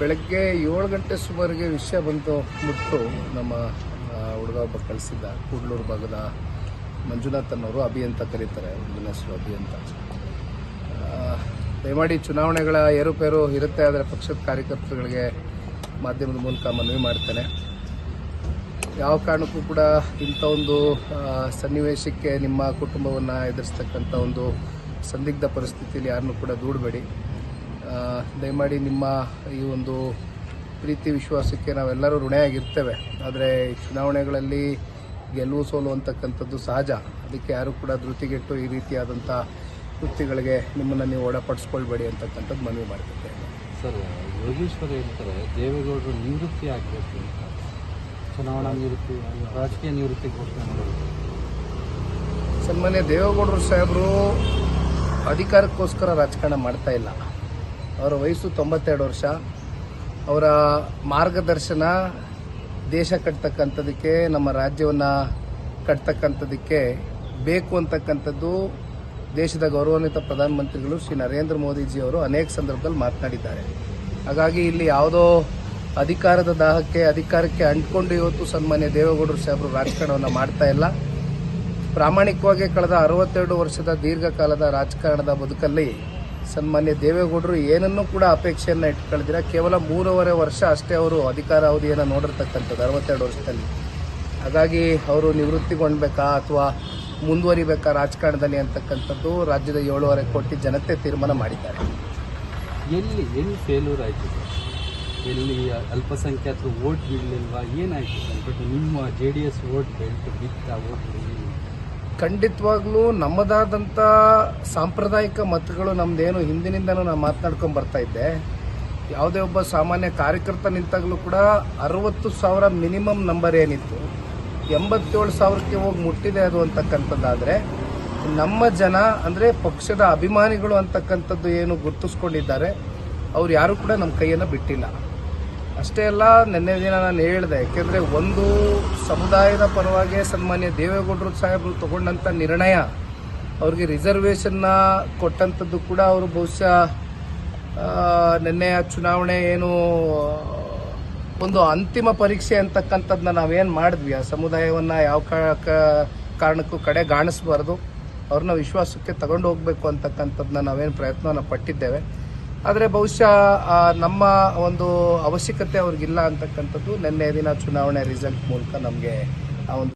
ಬೆಳಗ್ಗೆ ಏಳು ಗಂಟೆ ಸುಮಾರಿಗೆ ವಿಷಯ ಬಂತು ಮುಟ್ಟು ನಮ್ಮ ಹುಡುಗ ಒಬ್ಬ ಕಳಿಸಿದ್ದ. ಕೂಡ್ಲೂರು ಭಾಗದ ಮಂಜುನಾಥ್ ಅನ್ನೋರು ಅಭಿ ಅಂತ ಕರೀತಾರೆ ಹೆಸರು ಅಭಿ ಅಂತ. ದಯಮಾಡಿ ಚುನಾವಣೆಗಳ ಏರುಪೇರು ಇರುತ್ತೆ, ಆದರೆ ಪಕ್ಷದ ಕಾರ್ಯಕರ್ತರುಗಳಿಗೆ ಮಾಧ್ಯಮದ ಮೂಲಕ ಮನವಿ ಮಾಡ್ತೇನೆ. ಯಾವ ಕಾರಣಕ್ಕೂ ಕೂಡ ಇಂಥ ಒಂದು ಸನ್ನಿವೇಶಕ್ಕೆ ನಿಮ್ಮ ಕುಟುಂಬವನ್ನು ಎದುರಿಸ್ತಕ್ಕಂಥ ಒಂದು ಸಂದಿಗ್ಧ ಪರಿಸ್ಥಿತಿಯಲ್ಲಿ ಯಾರನ್ನೂ ಕೂಡ ದೂಡಬೇಡಿ. ದಯಮಾಡಿ ನಿಮ್ಮ ಈ ಒಂದು ಪ್ರೀತಿ ವಿಶ್ವಾಸಕ್ಕೆ ನಾವೆಲ್ಲರೂ ಋಣೆಯಾಗಿರ್ತೇವೆ. ಆದರೆ ಚುನಾವಣೆಗಳಲ್ಲಿ ಗೆಲುವು ಸೋಲು ಅಂತಕ್ಕಂಥದ್ದು ಸಹಜ. ಅದಕ್ಕೆ ಯಾರು ಕೂಡ ಧೃತಿಗೆಟ್ಟು ಈ ರೀತಿಯಾದಂಥ ವೃತ್ತಿಗಳಿಗೆ ನಿಮ್ಮನ್ನು ನೀವು ಒಳಪಡಿಸ್ಕೊಳ್ಬೇಡಿ ಅಂತಕ್ಕಂಥದ್ದು ಮನವಿ ಮಾಡ್ತಿದ್ದೆ ಸರ್ ಯೋಗೇಶ್ವರ ಹೇಳ್ತಾರೆ ದೇವೇಗೌಡರು ನಿವೃತ್ತಿ ಆಗಬೇಕು ಅಂತ. ಚುನಾವಣಾ ನಿವೃತ್ತಿ ರಾಜಕೀಯ ನಿವೃತ್ತಿ ಘೋಷಣೆ ಮಾಡಬೇಕು ಸನ್ಮಾನ್ಯ ದೇವೇಗೌಡರು ಸಾಹೇಬರು ಅಧಿಕಾರಕ್ಕೋಸ್ಕರ ರಾಜಕಾರಣ ಮಾಡ್ತಾ ಇಲ್ಲ. ಅವರ ವಯಸ್ಸು ತೊಂಬತ್ತೆರಡು ವರ್ಷ. ಅವರ ಮಾರ್ಗದರ್ಶನ ದೇಶ ಕಟ್ತಕ್ಕಂಥದಕ್ಕೆ, ನಮ್ಮ ರಾಜ್ಯವನ್ನು ಕಟ್ತಕ್ಕಂಥದಕ್ಕೆ ಬೇಕು ಅಂತಕ್ಕಂಥದ್ದು ದೇಶದ ಗೌರವಾನ್ವಿತ ಪ್ರಧಾನಮಂತ್ರಿಗಳು ಶ್ರೀ ನರೇಂದ್ರ ಮೋದಿಜಿ ಅವರು ಅನೇಕ ಸಂದರ್ಭದಲ್ಲಿ ಮಾತನಾಡಿದ್ದಾರೆ. ಹಾಗಾಗಿ ಇಲ್ಲಿ ಯಾವುದೋ ಅಧಿಕಾರದ ದಾಹಕ್ಕೆ, ಅಧಿಕಾರಕ್ಕೆ ಅಂಟ್ಕೊಂಡು ಇವತ್ತು ಸನ್ಮಾನ್ಯ ದೇವೇಗೌಡರು ಸಾಹೇಬರು ರಾಜಕಾರಣವನ್ನು ಮಾಡ್ತಾ ಇಲ್ಲ. ಪ್ರಾಮಾಣಿಕವಾಗಿ ಕಳೆದ ಅರವತ್ತೆರಡು ವರ್ಷದ ದೀರ್ಘಕಾಲದ ರಾಜಕಾರಣದ ಬದುಕಲ್ಲಿ ಸನ್ಮಾನ್ಯ ದೇವೇಗೌಡರು ಏನನ್ನು ಕೂಡ ಅಪೇಕ್ಷೆಯನ್ನ ಇಟ್ಕೊಳ್ದಿರ. ಕೇವಲ ಮೂರುವರೆ ವರ್ಷ ಅಷ್ಟೇ ಅವರು ಅಧಿಕಾರ ಅವಧಿಯನ್ನು ನೋಡಿರ್ತಕ್ಕಂಥದ್ದು, ಅರವತ್ತೆರಡು ವರ್ಷದಲ್ಲಿ. ಹಾಗಾಗಿ ಅವರು ನಿವೃತ್ತಿಗೊಳ್ಬೇಕಾ ಅಥವಾ ಮುಂದುವರಿಬೇಕಾ ರಾಜಕಾರಣದಲ್ಲಿ ಅಂತಕ್ಕಂಥದ್ದು ರಾಜ್ಯದ ಏಳೂವರೆ ಕೋಟಿ ಜನತೆ ತೀರ್ಮಾನ ಮಾಡಿದ್ದಾರೆ. ಎಲ್ಲಿ ಎಲ್ಲಿ ಫೇಲ್ಯೂರ್ ಆಯಿತು? ಎಲ್ಲಿ ಅಲ್ಪಸಂಖ್ಯಾತರು ಓಟ್ ಬೀಳಲಿಲ್ವಾ ಏನಾಯಿತು? ಬಟ್ ನಿಮ್ಮ J D S vote belt ಬಿತ್ತ ಓಟ್ ಖಂಡಿತವಾಗ್ಲೂ ನಮ್ಮದಾದಂಥ ಸಾಂಪ್ರದಾಯಿಕ ಮತಗಳು ನಮ್ದೇನು ಹಿಂದಿನಿಂದನೂ ನಾನು ಮಾತನಾಡ್ಕೊಂಡು ಬರ್ತಾ ಇದ್ದೆ. ಯಾವುದೇ ಒಬ್ಬ ಸಾಮಾನ್ಯ ಕಾರ್ಯಕರ್ತ ನಿಂತಾಗಲೂ ಕೂಡ ಅರವತ್ತು ಸಾವಿರ ಮಿನಿಮಮ್ ನಂಬರ್ ಏನಿತ್ತು. ಎಂಬತ್ತೇಳು ಸಾವಿರಕ್ಕೆ ಹೋಗಿ ಮುಟ್ಟಿದೆ ಅದು ಅಂತಕ್ಕಂಥದ್ದಾದರೆ, ನಮ್ಮ ಜನ ಅಂದರೆ ಪಕ್ಷದ ಅಭಿಮಾನಿಗಳು ಅಂತಕ್ಕಂಥದ್ದು ಏನು ಗುರುತಿಸ್ಕೊಂಡಿದ್ದಾರೆ, ಅವ್ರು ಯಾರೂ ಕೂಡ ನಮ್ಮ ಕೈಯನ್ನು ಬಿಟ್ಟಿಲ್ಲ. ಅಷ್ಟೇ ಅಲ್ಲ ನಿನ್ನೆ ದಿನ ನಾನು ಹೇಳಿದೆ ಯಾಕೆಂದರೆ ಒಂದು ಸಮುದಾಯದ ಪರವಾಗಿ ಸನ್ಮಾನ್ಯ ದೇವೇಗೌಡರು ಸಾಹೇಬರು ತಗೊಂಡಂಥ ನಿರ್ಣಯ ಅವ್ರಿಗೆ ರಿಸರ್ವೇಷನ್ನ ಕೊಟ್ಟಂಥದ್ದು ಕೂಡ ಅವರು ಬಹುಶಃ ಆ, ನಿನ್ನೆಯ ಚುನಾವಣೆ ಏನು ಒಂದು ಅಂತಿಮ ಪರೀಕ್ಷೆ ಅಂತಕ್ಕಂಥದ್ದನ್ನ ನಾವೇನು ಮಾಡಿದ್ವಿ. ಆ ಸಮುದಾಯವನ್ನು ಯಾವ ಕಾರಣಕ್ಕೂ ಕಡೆ ಗಾಣಿಸ್ಬಾರ್ದು. ಅವ್ರನ್ನ ವಿಶ್ವಾಸಕ್ಕೆ ತಗೊಂಡು ಹೋಗ್ಬೇಕು ಅಂತಕ್ಕಂಥದ್ದನ್ನ ನಾವೇನು ಪ್ರಯತ್ನವನ್ನು ಪಟ್ಟಿದ್ದೇವೆ. ಆದರೆ ಬಹುಶಃ ನಮ್ಮ ಒಂದು ಅವಶ್ಯಕತೆ ಅವ್ರಿಗಿಲ್ಲ ಅಂತಕ್ಕಂಥದ್ದು ನಿನ್ನೆ ದಿನ ಚುನಾವಣೆ ರಿಸಲ್ಟ್ ಮೂಲಕ ನಮಗೆ ಒಂದು